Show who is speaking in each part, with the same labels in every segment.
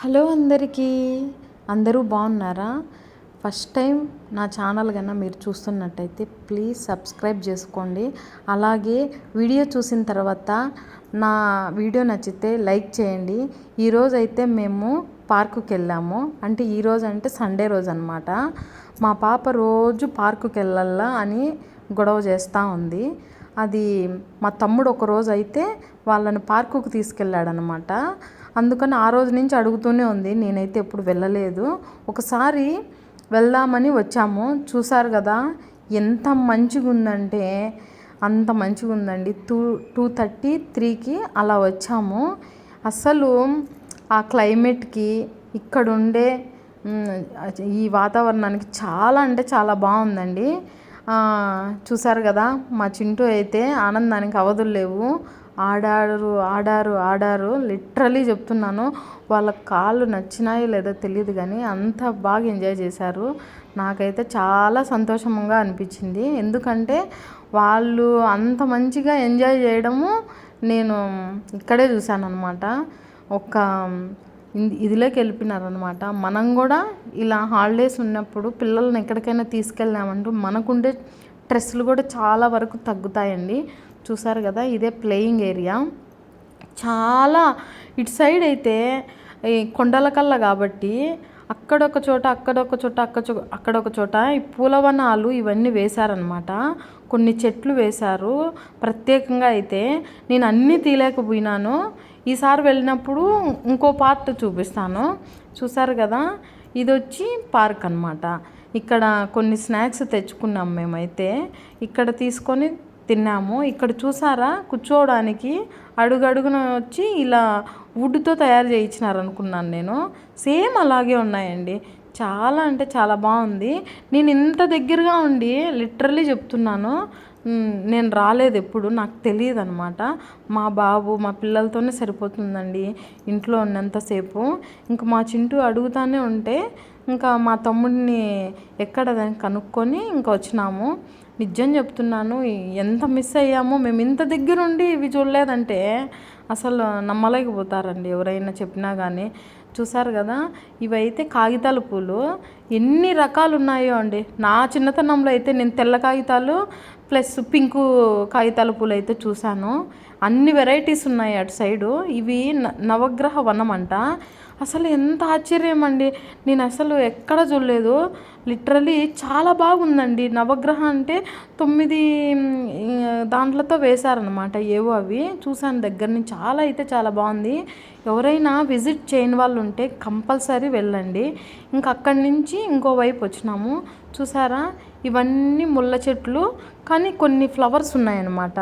Speaker 1: Hello అందరికీ. అందరూ బాగున్నారా? ఫస్ట్ టైం నా ఛానల్ కన్నా మీరు చూస్తున్నట్టయితే ప్లీజ్ సబ్స్క్రైబ్ చేసుకోండి. అలాగే వీడియో చూసిన తర్వాత నా వీడియో నచ్చితే లైక్ చేయండి. ఈరోజు అయితే మేము పార్కుకి వెళ్ళాము. అంటే ఈరోజు అంటే సండే రోజు అనమాట మా పాప రోజు పార్కుకి వెళ్ళాలా అని గొడవ చేస్తూ ఉంది. అది మా తమ్ముడు ఒక రోజు అయితే వాళ్ళని పార్కుకు తీసుకెళ్ళాడనమాట. అందుకని ఆ రోజు నుంచి అడుగుతూనే ఉంది. నేనైతే ఎప్పుడు వెళ్ళలేదు. ఒకసారి వెళ్దామని వచ్చాము. చూసారు కదా ఎంత మంచిగా ఉందంటే అంత మంచిగా ఉందండి టూ టూ థర్టీ త్రీకి అలా వచ్చాము. అసలు ఆ క్లైమేట్కి ఇక్కడ ఉండే ఈ వాతావరణానికి చాలా అంటే చాలా బాగుందండి. చూసారు కదా మా చింటూ అయితే ఆనందానికి అవధులు లేవు. ఆడారు ఆడారు ఆడారు. లిటరలీ చెప్తున్నాను వాళ్ళ కాళ్ళు నచ్చినాయో లేదో తెలియదు కానీ అంత బాగా ఎంజాయ్ చేశారు. నాకైతే చాలా సంతోషంగా అనిపించింది. ఎందుకంటే వాళ్ళు అంత మంచిగా ఎంజాయ్ చేయడము నేను ఇక్కడే చూశాను అనమాట ఒక ఇదిలోకి వెళ్ళిపోయినారనమాట మనం కూడా ఇలా హాలిడేస్ ఉన్నప్పుడు పిల్లల్ని ఎక్కడికైనా తీసుకెళ్ళామంటూ మనకుండే స్ట్రెస్లు కూడా చాలా వరకు తగ్గుతాయండి. చూసారు కదా ఇదే ప్లేయింగ్ ఏరియా. చాలా ఇటు సైడ్ అయితే ఈ కొండల కళ్ళ కాబట్టి అక్కడొక చోట అక్కడొక చోట అక్క అక్కడొక చోట ఈ పూలవనాలు ఇవన్నీ వేశారనమాట కొన్ని చెట్లు వేశారు. ప్రత్యేకంగా అయితే నేను అన్నీ తీయలేకపోయినాను. ఈసారి వెళ్ళినప్పుడు ఇంకో పార్ట్ చూపిస్తాను. చూసారు కదా? ఇది వచ్చి పార్క్ అనమాట ఇక్కడ కొన్ని స్నాక్స్ తెచ్చుకున్నాం మేమైతే. ఇక్కడ తీసుకొని తిన్నాము. ఇక్కడ చూసారా? కూర్చోవడానికి అడుగడుగున వచ్చి ఇలా వుడ్తో తయారు చేయించినారు అనుకున్నాను నేను. సేమ్ అలాగే ఉన్నాయండి. చాలా అంటే చాలా బాగుంది. నేను ఇంత దగ్గరగా ఉండి లిటరలీ చెప్తున్నాను నేను రాలేదు ఎప్పుడు నాకు తెలియదు అనమాట మా బాబు మా పిల్లలతోనే సరిపోతుందండి ఇంట్లో ఉన్నంతసేపు ఇంకా మా చింటూ అడుగుతానే ఉంటే ఇంకా మా తమ్ముడిని ఎక్కడ కనుక్కొని ఇంకా వచ్చినాము. నిజం చెప్తున్నాను ఎంత మిస్ అయ్యామో మేము ఇంత దగ్గరుండి ఇవి చూడలేదంటే అసలు నమ్మలేకపోతారండి ఎవరైనా చెప్పినా కానీ చూసారు కదా? ఇవైతే కాగితాల పూలు. ఎన్ని రకాలు ఉన్నాయో అండి. నా చిన్నతనంలో అయితే నేను తెల్ల కాగితాలు ప్లస్ పింకు కాగితాల పూలు అయితే చూశాను. అన్ని వెరైటీస్ ఉన్నాయి అటు సైడు. ఇవి నవగ్రహ వనం అంట అసలు ఎంత ఆశ్చర్యం అండి. నేను అసలు ఎక్కడ చూడలేదు. లిటరలీ చాలా బాగుందండి. నవగ్రహ అంటే తొమ్మిది దాంట్లతో వేశారనమాట ఏవో అవి. చూశాను దగ్గర నుంచి చాలా అయితే చాలా బాగుంది. ఎవరైనా విజిట్ చేయని వాళ్ళు ఉంటే కంపల్సరీ వెళ్ళండి. ఇంకా అక్కడి నుంచి ఇంకో వైపు వచ్చినాము. చూసారా? ఇవన్నీ ముళ్ళ చెట్లు కానీ కొన్ని ఫ్లవర్స్ ఉన్నాయన్నమాట.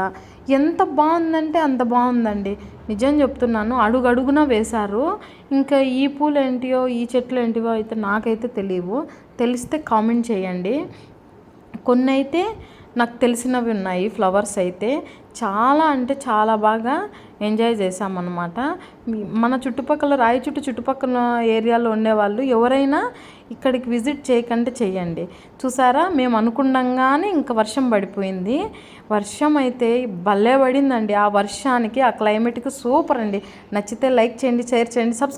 Speaker 1: ఎంత బాగుందంటే అంత బాగుందండి. నిజం చెప్తున్నాను అడుగడుగున వేశారు. ఇంకా ఈ పూలు ఏంటియో ఈ చెట్లు ఏంటివో అయితే నాకైతే తెలియవు. తెలిస్తే కామెంట్ చేయండి. కొన్ని అయితే నాకు తెలిసినవి ఉన్నాయి ఫ్లవర్స్ అయితే. చాలా అంటే చాలా బాగా ఎంజాయ్ చేసామన్నమాట మన చుట్టుపక్కల రాయి చుట్టూ చుట్టుపక్కల ఏరియాలో ఉండేవాళ్ళు ఎవరైనా ఇక్కడికి విజిట్ చేయకంటే చేయండి చూసారా? మేము అనుకుండంగానే ఇంకా వర్షం పడిపోయింది. వర్షం అయితే భలే పడిందండి. ఆ వర్షానికి ఆ క్లైమేట్కి సూపర్ అండి. నచ్చితే లైక్ చేయండి షేర్ చేయండి సబ్స్క్రైబ్